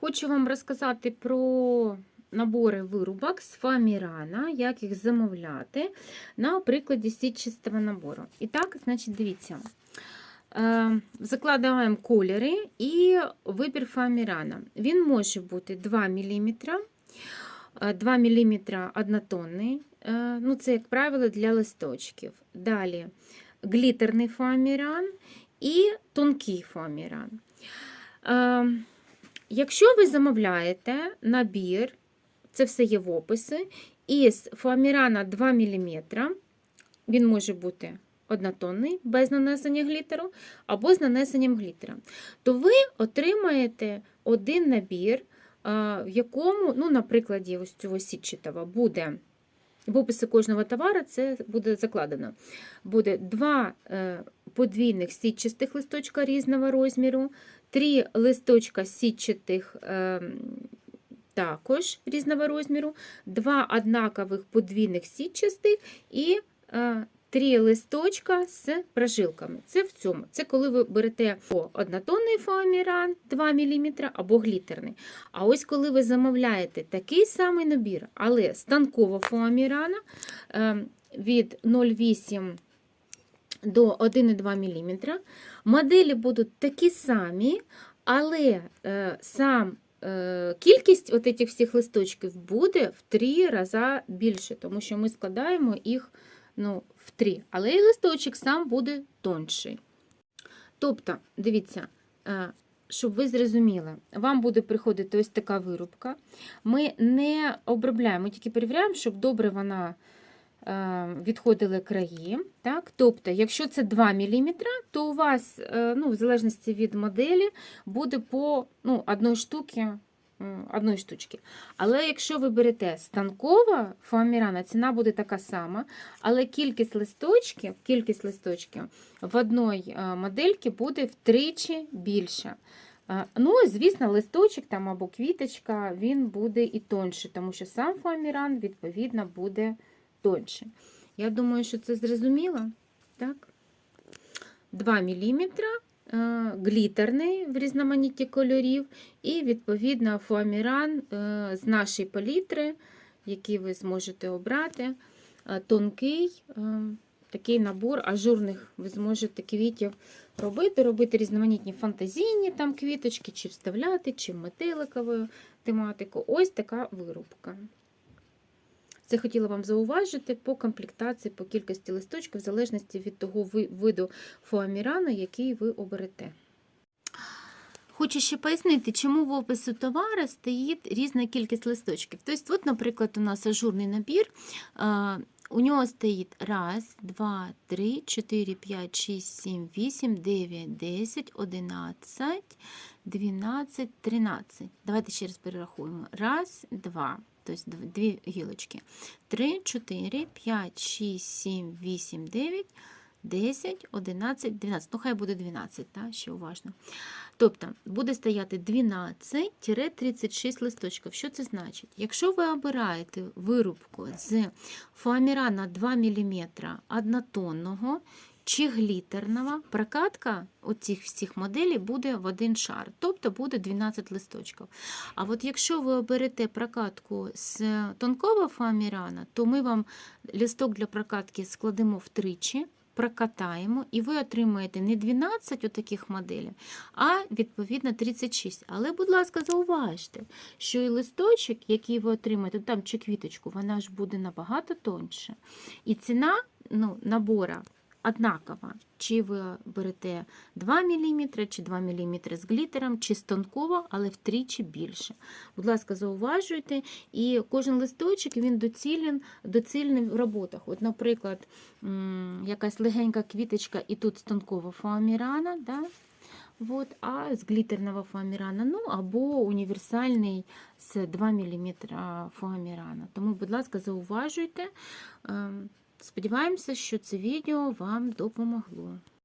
Хочу вам розказати про набори вирубок з фоамірана, як їх замовляти на прикладі сітчастого набору. І так, значить, дивіться. Е, Закладаємо кольори і вибір фоамірана. Він може бути 2 мм, 2 мм однотонний, е, ну це, як правило, для листочків. Далі глітерний фоаміран і тонкий фоаміран. Якщо ви замовляєте набір, це все є в описі, із фоамірана 2 мм, він може бути однотонний, без нанесення глітеру, або з нанесенням глітера, то ви отримаєте один набір, в якому, ну, на ось цього сітчатого, буде в описі кожного товару це буде закладено. Буде два е, подвійних сітчастих листочка різного розміру, три листочка сітчатих е, також різного розміру, два однакових подвійних сітчастих і е, три листочка з прожилками. Це в цьому. Це коли ви берете однотонний фоаміран 2 мм або глітерний. А ось коли ви замовляєте такий самий набір, але станкового фоамірана е, від 0,8 до 1,2 мм, моделі будуть такі самі, але е, сам е, кількість от этих всіх листочків буде в три рази більше, тому що ми складаємо їх ну, в три, але і листочок сам буде тонший. Тобто, дивіться, е, щоб ви зрозуміли, вам буде приходити ось така вирубка. Ми не обробляємо, ми тільки перевіряємо, щоб добре вона відходили краї. Так? Тобто, якщо це 2 мм, то у вас, е, ну, в залежності від моделі, буде по ну, одної штуки. Одної штучки. Але якщо ви берете станкова фоамірана, ціна буде така сама, але кількість листочків, кількість листочків в одній е, модельці буде втричі більша. Е, Ну, звісно, листочок там або квіточка, він буде і тонший, тому що сам фоаміран, відповідно, буде тонше. Я думаю, що це зрозуміло. Так? 2 мм глітерний в різноманітті кольорів, і, відповідно, фоаміран е, з нашої палітри, який ви зможете обрати, е, тонкий е, такий набор ажурних ви зможете квітів робити, робити різноманітні фантазійні там квіточки, чи вставляти, чи метеликову тематику. Ось така вирубка. Це хотіла вам зауважити по комплектації, по кількості листочків, в залежності від того виду фоамірану, який ви оберете. Хочу ще пояснити, чому в опису товару стоїть різна кількість листочків. Тобто, от, наприклад, у нас ажурний набір. У нього стоїть раз, два, три, чотири, п'ять, шість, сім, вісім, дев'ять, десять, одинадцять, дванадцять, тринадцять. Давайте ще раз перерахуємо. Раз, два. Тобто дв- дві гілочки. 3, 4, 5, 6, 7, 8, 9, 10, 11, 12. Ну, хай буде 12, так? ще уважно. Тобто буде стояти 12-36 листочків. Що це значить? Якщо ви обираєте вирубку з фоамірана 2 мм однотонного, чи глітерного, прокатка оцих всіх моделей буде в один шар, тобто буде 12 листочків. А от якщо ви оберете прокатку з тонкого фоамірана, то ми вам листок для прокатки складемо втричі, прокатаємо, і ви отримаєте не 12 отаких моделей, а відповідно 36. Але, будь ласка, зауважте, що і листочок, який ви отримаєте, там чи квіточку, вона ж буде набагато тоньше. І ціна ну, набора однакова. Чи ви берете 2 мм, чи 2 мм з глітером, чи з тонкого, але втричі більше. Будь ласка, зауважуйте, і кожен листочок він доцілен, доцільний в роботах. От, наприклад, якась легенька квіточка і тут з тонкого фоамірана, да? От, а з глітерного фоамірана, ну або універсальний з 2 мм фоамірана. Тому, будь ласка, зауважуйте. Сподіваємося, що це відео вам допомогло.